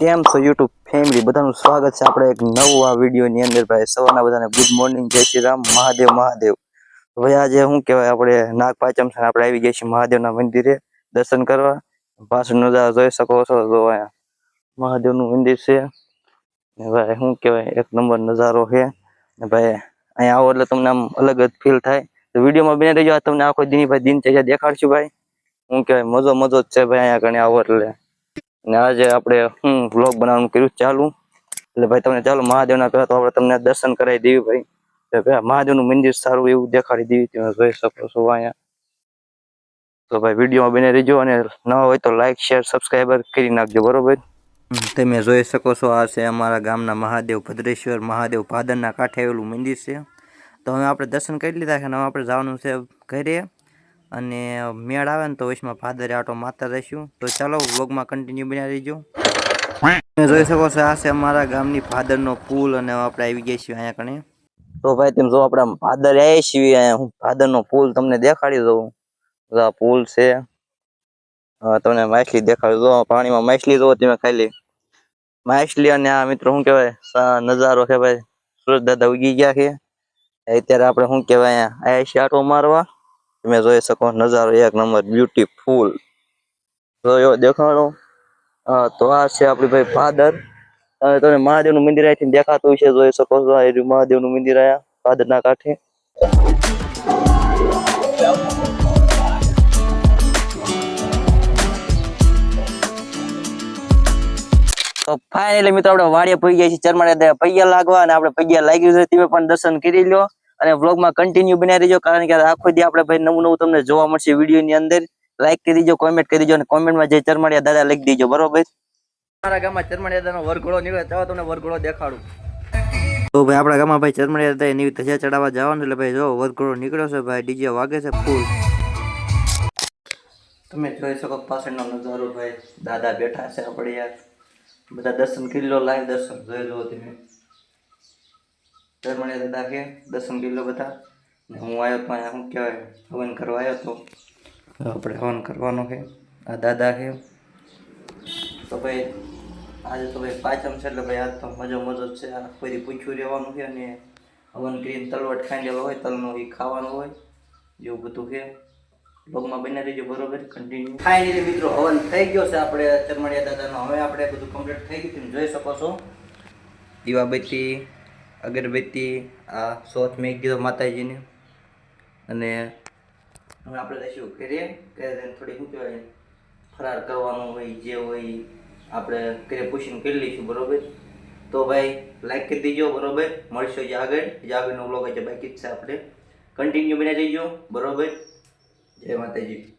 કેમ છો YouTube family બધાનું સ્વાગત છે. આપણે એક નવું આ વિડીયોની અંદર ભાઈ, સવારના બધાને ગુડ મોર્નિંગ જય શ્રી રામ, મહાદેવ મહાદેવ. ભાઈ, આજે શું કહેવાય? આપણે નાગ પાંચમ છે આપણે આવી ગયા છીએ મહાદેવના મંદિરે દર્શન કરવા. પાછળ નજારો જોઈ શકો છો, જો અહીંયા મહાદેવનું મંદિર છે. ભાઈ, શું કહેવાય? એક નંબર નજારો છે. ભાઈ, અહીંયા આવો એટલે તમને આમ અલગ જ ફીલ થાય. તો વિડીયોમાં બને રહેજો. તમને આખો દિન ભાઈ દિનચર્યા દેખાડશું ભાઈ. શું કહેવાય? મજો મજો જ છે ભાઈ અહીંયા કણે આવો એટલે. ને આજે આપણે હું વ્લોગ બનાવવાનું કર્યું ચાલુ. એટલે ભાઈ તમને ચાલો મહાદેવના પહેલા તો આપણે તમને દર્શન કરાવી દેવી ભાઈ. ભાઈ મહાદેવનું મંદિર સારું એવું દેખાડી દેવી તમે જોઈ શકો છો અહીંયા. તો ભાઈ વિડીયોમાં બને રહેજો અને નવા હોય તો લાઇક શેર સબસ્ક્રાઈબર કરી નાખજો, બરોબર? તમે જોઈ શકો છો આ છે અમારા ગામના મહાદેવ ભદ્રેશ્વર, મહાદેવ ભાદરના કાંઠે આવેલું મંદિર છે. તો હવે આપણે દર્શન કરી લીધા છે અને આપણે જવાનું છે ઘરે. અને મેળ આવે ને તો વચમાં ભાદરે આટો માતા રહીશું તો ચાલો, વ્લોગમાં કન્ટિન્યુ બન્યા રહીજો. તમે જોઈ શકો છો, આ છે અમારા ગામની ભાદરનો પુલ અને આપણે આવી ગયા છીએ અહીંયા કણે. તો ભાઈ, તમે જો આપણે ભાદર આવ્યા છીએ હું ભાદરનો પુલ તમને દેખાડી દઉં. આ પુલ છે. તમને માછલી દેખાડી. દો પાણીમાં માછલી જોવો તમે ખાલી. માછલી અને આ મિત્રો શું કહેવાય નજારો છે ભાઈ. સુરત દાદા ઉગી ગયા છે. અત્યારે આપણે શું કહેવાય, અહીંયા આવ્યા છીએ આટો મારવા. તમે જોઈ શકો નજારો, એક નંબર બ્યુટીફુલ જોયો દેખાડો હા તો આ છે આપણી ભાઈ ફાદર અને તમે મહાદેવનું મંદિર અહીંથી દેખાતું છે જોઈ શકો છો, આ મહાદેવનું મંદિર આયા ફાદરના કાંઠે. તો ફાઇનલી મિત્રો, આપણે વાડીએ પૈયા છીએ ચરમાડે પૈયા લાગવા, અને આપણે પૈયા લાગ્યું છે, તમે પણ દર્શન કરી લો અને વ્લોગમાં કન્ટિન્યુ બનાવી દેજો કારણ કે આખો દી આપણે ભાઈ નવું નવું તમને જોવા મળશે વિડીયોની અંદર. લાઈક કરી દેજો કોમેન્ટ કરી દેજો અને કોમેન્ટમાં જે ચરમાડિયા દાદા લખી દેજો બરોબર? મારા ગામમાં ચરમાડિયા દાદાનો વરઘોડો નીકળે તો તમને વરઘોડો દેખાડું. તો ભાઈ આપણા ગામમાં ભાઈ ચરમાડિયા દાદા એની ધજા ચડાવવા જવાનું એટલે ભાઈ જો વરઘોડો નીકળ્યો છે ભાઈ ડીજે વાગે છે ફૂલ તમે જોઈ શકો પાછળનો નજારો ભાઈ. દાદા બેઠા છે આપણે યાર. બધા દર્શન કરી લો લાઈવ દર્શન જોઈ લો તમે. ચરમાડિયા દાદા કે દર્શન કિલો બધા. હું આવ્યો તો અહીંયા, શું કહેવાય, હવન કરવા આવ્યો તો. આપણે હવન કરવાનો છે. આ દાદા છે. તો ભાઈ, આજે તો ભાઈ પાંચમ છે એટલે ભાઈ આજ તો મજો મજો છે. આ ફરી પૂછ્યું રહેવાનું છે અને હવન કરીને તલવટ ખાંડેલો હોય, તલનો એ ખાવાનું હોય એવું બધું છે. બ્લોગમાં બને રહીજો, બરોબર? કન્ટિન્યુ ફાઇનલી મિત્રો, હવન થઈ ગયો છે આપણે ચરમડિયા દાદાનો. હવે આપણે બધું કમ્પ્લીટ થઈ ગયું જોઈ શકો છો. દીવાબત્તી અગરબત્તી, આ સોથ મેં કીધો માતાજીને. અને હવે આપણે ઘરે ઘરે જઈને થોડી, શું કહેવાય, ફરાર કરવાનું હોય, જે હોય, આપણે ઘરે પૂછીને કરી લઈશું, બરાબર? તો ભાઈ લાઈક કરી દેજો, બરાબર? મળશો જે આગળ. જે આગળનો વ્લોગ છે, બાકી જ છે આપણે. કન્ટિન્યુ બને જઈજો, બરાબર? જય માતાજી.